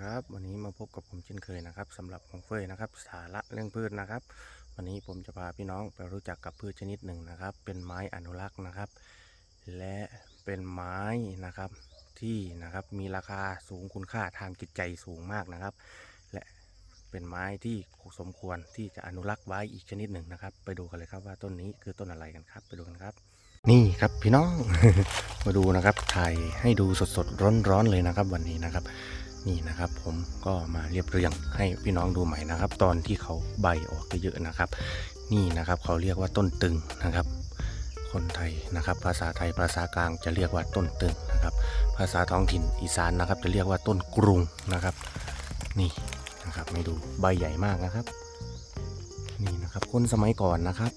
ครับวันนี้มาพบกับผมเช่นเคยนะครับสำหรับของเฟยนะครับ สาระเรื่องพืชนะครับ วันนี้ผมจะพาพี่น้องไปรู้จักกับพืชชนิดหนึ่งนะครับ เป็นไม้อนุรักษ์นะครับ และเป็นไม้นะครับที่นะครับมีราคาสูงคุณค่าทางจิตใจสูงมากนะครับ และเป็นไม้ที่สมควรที่จะอนุรักษ์ไว้อีกชนิดหนึ่งนะครับ ไปดูกันเลยครับว่าต้นนี้คือต้นอะไรกันครับ ไปดูกันครับ นี่ครับพี่น้องมาดูนะครับถ่ายให้ดูสดๆร้อนๆเลยนะครับ วันนี้นะครับ นี่นะครับผมก็มาเรียบเรียงให้พี่น้องดูใหม่นะครับ ตอนที่เขาใบออกเยอะๆนะครับ นี่นะครับเขาเรียกว่าต้นตึงนะครับ คนไทยนะครับ ภาษาไทยภาษากลางจะเรียกว่าต้นตึงนะครับ ภาษาท้องถิ่นอีสานนะครับ จะเรียกว่าต้นกรุงนะครับ นี่นะครับไม่ดูใบใหญ่มากนะครับ นี่นะครับคนสมัยก่อนนะครับ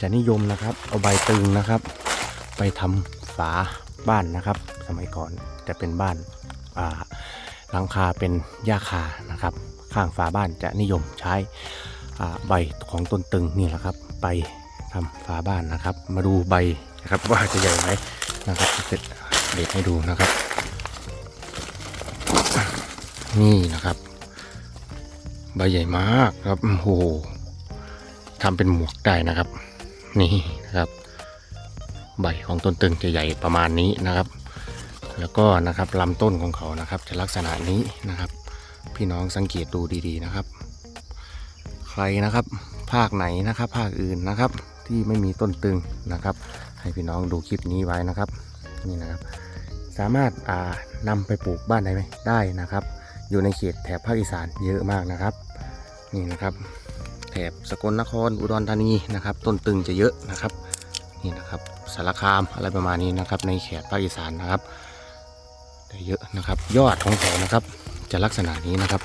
จะนิยมนะครับเอาใบตึงนะครับ ไปทำฝาบ้านนะครับ สมัยก่อนจะเป็นบ้านอ่า หลังคาเป็นหญ้าคานะครับ ข้างฝาบ้านจะนิยมใช้ใบของต้นตึงนี่แหละครับ ไปทำฝาบ้านนะครับ มาดูใบนะครับว่าจะใหญ่ไหมนะครับเสร็จเด็ดให้ดูนะครับ นี่นะครับ ใบใหญ่มากครับโอ้โหทำเป็นหมวกได้นะครับ นี่นะครับ ใบของต้นตึงจะใหญ่ประมาณนี้นะครับ แล้วก็นะครับลำต้นของเขานะครับ จะลักษณะนี้นะครับ พี่น้องสังเกตดูดีๆนะครับ ใครนะครับ ภาคไหนนะครับ ภาคอื่นนะครับ ที่ไม่มีต้นตึงนะครับ ให้พี่น้องดูคลิปนี้ไว้นะครับนี่นะครับ สามารถอ่านำไปปลูกบ้านได้ไหมได้นะครับ อยู่ในเขตแถบภาคอีสานเยอะมากนะครับ นี่นะครับ แถบสกลนครอุดรธานีนะครับ ต้นตึงจะเยอะนะครับนี่นะครับสารคามอะไรประมาณนี้นะครับในเขตภาคอีสานนะครับ ได้เยอะนะครับ ยอดของเขานะครับ จะลักษณะนี้นะครับ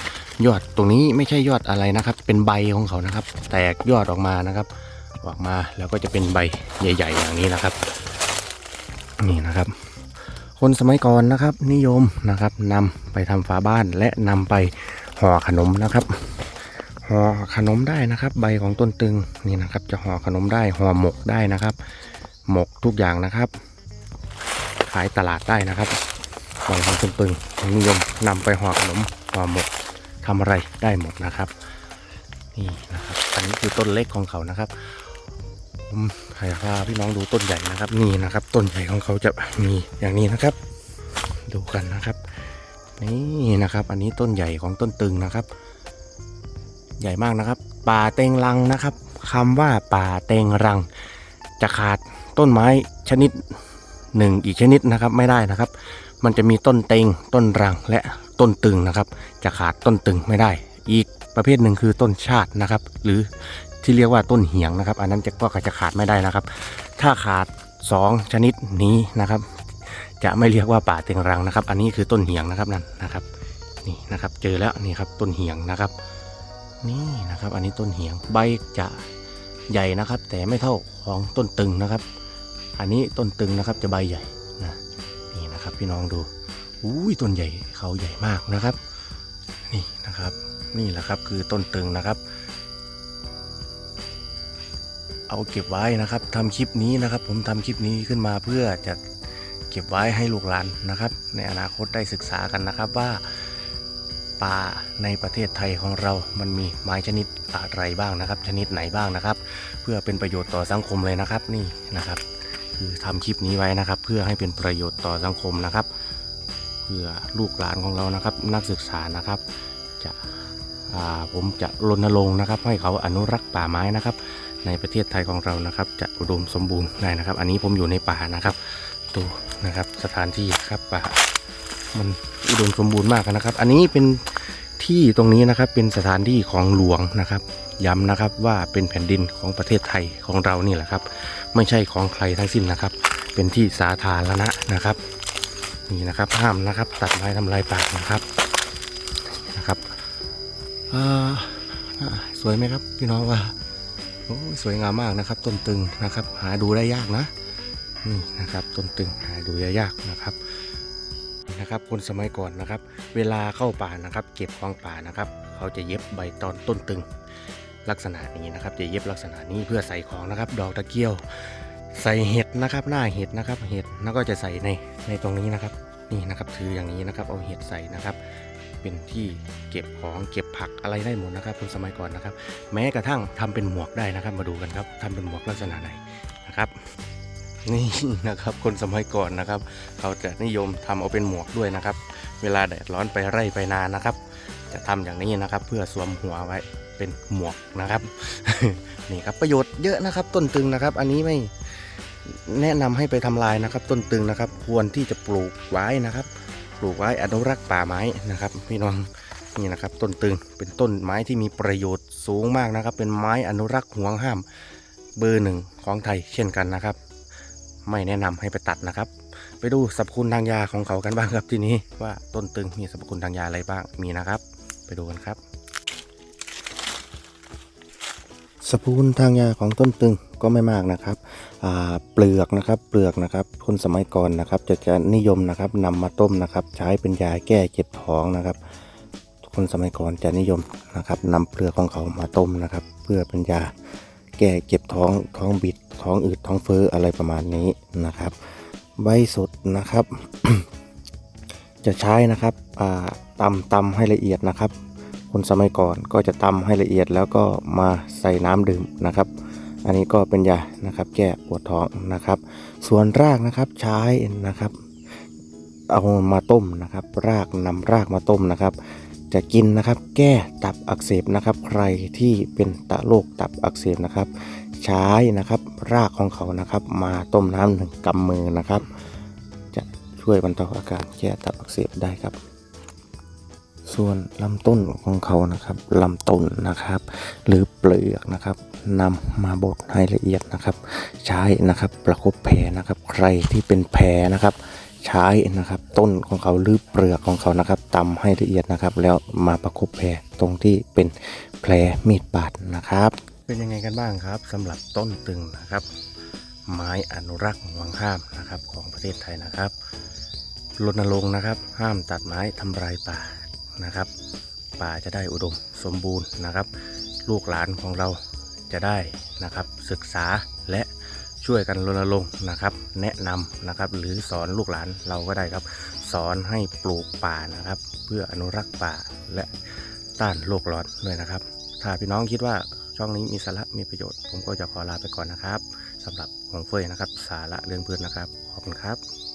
ยอดตรงนี้ไม่ใช่ยอดอะไรนะครับ เป็นใบของเขานะครับ แตกยอดออกมานะครับ ออกมาแล้วก็จะเป็นใบใหญ่ ๆ อย่างนี้นะครับ นี่นะครับ คนสมัยก่อนนะครับ นิยมนะครับนำไปทำฝาบ้านและนำไปห่อขนมนะครับห่อขนมได้นะครับ ใบของต้นตึงนี่นะครับ จะห่อขนมได้ห่อหมกได้นะครับ หมกทุกอย่างนะครับ ขายตลาดได้นะครับ ใบของต้นตึงนิยมนำไปห่อขนมห่อหมกทำอะไรได้หมดนะครับ นี่นะครับ อันนี้คือต้นเล็กของเขานะครับผมให้พาพี่น้องดูต้นใหญ่นะครับ นี่นะครับ ต้นใหญ่ของเขาจะมีอย่างนี้นะครับ ดูกันนะครับ นี่นะครับ อันนี้ต้นใหญ่ของต้นตึงนะครับ ใหญ่มากนะครับ ป่าเต็งรังนะครับคำว่าป่าเต็งรัง จะขาดต้นไม้ชนิดหนึ่งอีกชนิดนะครับไม่ได้นะครับ มันจะมีต้นเต็ง ต้นรังและต้นตึงนะครับ จะขาดต้นตึงไม่ได้ อีกประเภทหนึ่งคือต้นชาตินะครับ หรือที่เรียกว่าต้นเหียงนะครับ อันนั้นจะก็จะขาดไม่ได้นะครับ ถ้าขาดสองชนิดนี้นะครับ จะไม่เรียกว่าป่าเต็งรังนะครับ อันนี้คือต้นเหียงนะครับนั่นนะครับ นี่นะครับ เจอแล้วนี่ครับต้นเหียงนะครับ นี่นะครับ อันนี้ต้นเหียงใบจะใหญ่นะครับ แต่ไม่เท่าของต้นตึงนะครับ อันนี้ต้นตึงนะครับจะใบใหญ่นะ นะครับ พี่น้องดูอุ้ยต้นใหญ่เขาใหญ่มากนะครับ นี่นะครับ นี่แหละครับคือต้นตึงนะครับ เอาเก็บไว้นะครับทำคลิปนี้นะครับ ผมทำคลิปนี้ขึ้นมาเพื่อจะเก็บไว้ให้ลูกหลานนะครับ ในอนาคตได้ศึกษากันนะครับว่าป่าในประเทศไทยของเรา มันมีไม้ชนิดอะไรบ้างนะครับ ชนิดไหนบ้างนะครับ เพื่อเป็นประโยชน์ต่อสังคมเลยนะครับนี่นะครับ คือทำคลิปนี้ไว้นะครับ เพื่อให้เป็นประโยชน์ต่อสังคมนะครับ เพื่อลูกหลานของเรานะครับ นักศึกษานะครับ จะผมจะรณรงค์นะครับ ให้เขาอนุรักษ์ป่าไม้นะครับ ในประเทศไทยของเรานะครับ จะอุดมสมบูรณ์ได้นะครับ อันนี้ผมอยู่ในป่านะครับดูนะครับสถานที่ครับป่ามันอุดมสมบูรณ์มากนะครับ อันนี้เป็นที่ตรงนี้นะครับเป็นสถานที่ของหลวงนะครับ ย้ำนะครับว่าเป็นแผ่นดินของประเทศไทยของเรานี่แหละครับ ไม่ใช่ของใครทั้งสิ้นนะครับ เป็นที่สาธารณะนะครับนี่นะครับห้ามนะครับ ตัดไม้ทำลายป่านะครับนะครับสวยไหมครับพี่น้องว่าโอ้สวยงามมากนะครับ ต้นตึงนะครับ หาดูได้ยากนะนี่นะครับต้นตึงหาดูได้ยากนะครับนะครับคนสมัยก่อนนะครับ เวลาเข้าป่านะครับ เก็บของป่านะครับ เขาจะเย็บใบตอนต้นตึง ลักษณะนี้นะครับ จะเย็บลักษณะนี้เพื่อใส่ของนะครับ ดอกตะเกียว ใส่เห็ดนะครับ หน้าเห็ดนะครับ เห็ดแล้วก็จะใส่ในในตรงนี้นะครับ นี่นะครับถืออย่างนี้นะครับ เอาเห็ดใส่นะครับ เป็นที่เก็บของเก็บผักอะไรได้หมดนะครับคนสมัยก่อนนะครับ แม้กระทั่งทำเป็นหมวกได้นะครับ มาดูกันครับทำเป็นหมวกลักษณะไหนนะครับนี่นะครับคนสมัยก่อนนะครับ เขาจะนิยมทำเอาเป็นหมวกด้วยนะครับ เวลาแดดร้อนไปไร่ไปนานะครับ จะทำอย่างนี้นะครับ เพื่อสวมหัวไว้ เป็นหมวกนะครับ นี่ครับประโยชน์เยอะนะครับ ต้นตึงนะครับ อันนี้ไม่แนะนำให้ไปทำลายนะครับ ต้นตึงนะครับ ควรที่จะปลูกไว้นะครับ ปลูกไว้อนุรักษ์ป่าไม้นะครับ พี่น้องนี่นะครับ ต้นตึงเป็นต้นไม้ที่มีประโยชน์สูงมากนะครับ เป็นไม้อนุรักษ์ห่วงห้ามเบอร์หนึ่งของไทยเช่นกันนะครับ ไม่แนะนำให้ไปตัดนะครับ ไปดูสรรพคุณทางยาของเขากันบ้างครับทีนี้ว่าต้นตึงมีสรรพคุณทางยาอะไรบ้างมีนะครับ ไปดูกันครับ สรรพคุณทางยาของต้นตึงก็ไม่มากนะครับเปลือกนะครับเปลือกนะครับคนสมัยก่อนนะครับจะจะนิยมนะครับนำมาต้มนะครับ ใช้เป็นยาแก้เจ็บท้องนะครับ คนสมัยก่อนจะนิยมนะครับนำเปลือกของเขามาต้มนะครับ เพื่อเป็นยาแก้เจ็บท้องท้องบิด ท้องอืดท้องเฟ้ออะไรประมาณนี้นะครับ ใบสดนะครับ จะใช้นะครับตำตำให้ละเอียดนะครับ คนสมัยก่อนก็จะตำให้ละเอียดแล้วก็มาใส่น้ำดื่มนะครับ อันนี้ก็เป็นยานะครับแก้ปวดท้องนะครับ ส่วนรากนะครับใช้นะครับเอามาต้มนะครับ รากนำรากมาต้มนะครับ จะกินนะครับแก้ตับอักเสบนะครับ ใครที่เป็นตะโรคตับอักเสบนะครับ ใช้นะครับรากของเขานะครับ มาต้มน้ำหนึ่งกำมือนะครับ จะช่วยบรรเทาอาการแก้ตับอักเสบได้ครับ ส่วนลำต้นของเขานะครับลำต้นนะครับ หรือเปลือกนะครับนำมาบดให้ละเอียดนะครับ ใช้นะครับประคบแผลนะครับ ใครที่เป็นแผลนะครับ ใช้นะครับต้นของเขาหรือเปลือกของเขานะครับตำให้ละเอียดนะครับ แล้วมาประคบแผลตรงที่เป็นแผลมีดบาดนะครับ เป็นยังไงกันบ้างครับสำหรับต้นตึงนะครับ ไม้อนุรักษ์ห่วงห้ามนะครับของประเทศไทยนะครับรณรงค์นะครับ ห้ามตัดไม้ทำลายป่า นะครับ ป่าจะได้อุดมสมบูรณ์นะครับ ลูกหลานของเราจะได้นะครับ ศึกษาและช่วยกันรณรงค์นะครับ แนะนำนะครับหรือสอนลูกหลานเราก็ได้ครับ สอนให้ปลูกป่านะครับ เพื่ออนุรักษ์ป่าและต้านโลกร้อนด้วยนะครับ ถ้าพี่น้องคิดว่าช่องนี้มีสาระมีประโยชน์ ผมก็จะขอลาไปก่อนนะครับสำหรับของเฟยนะครับ สาระเรื่องพืชนะครับ ขอบคุณครับ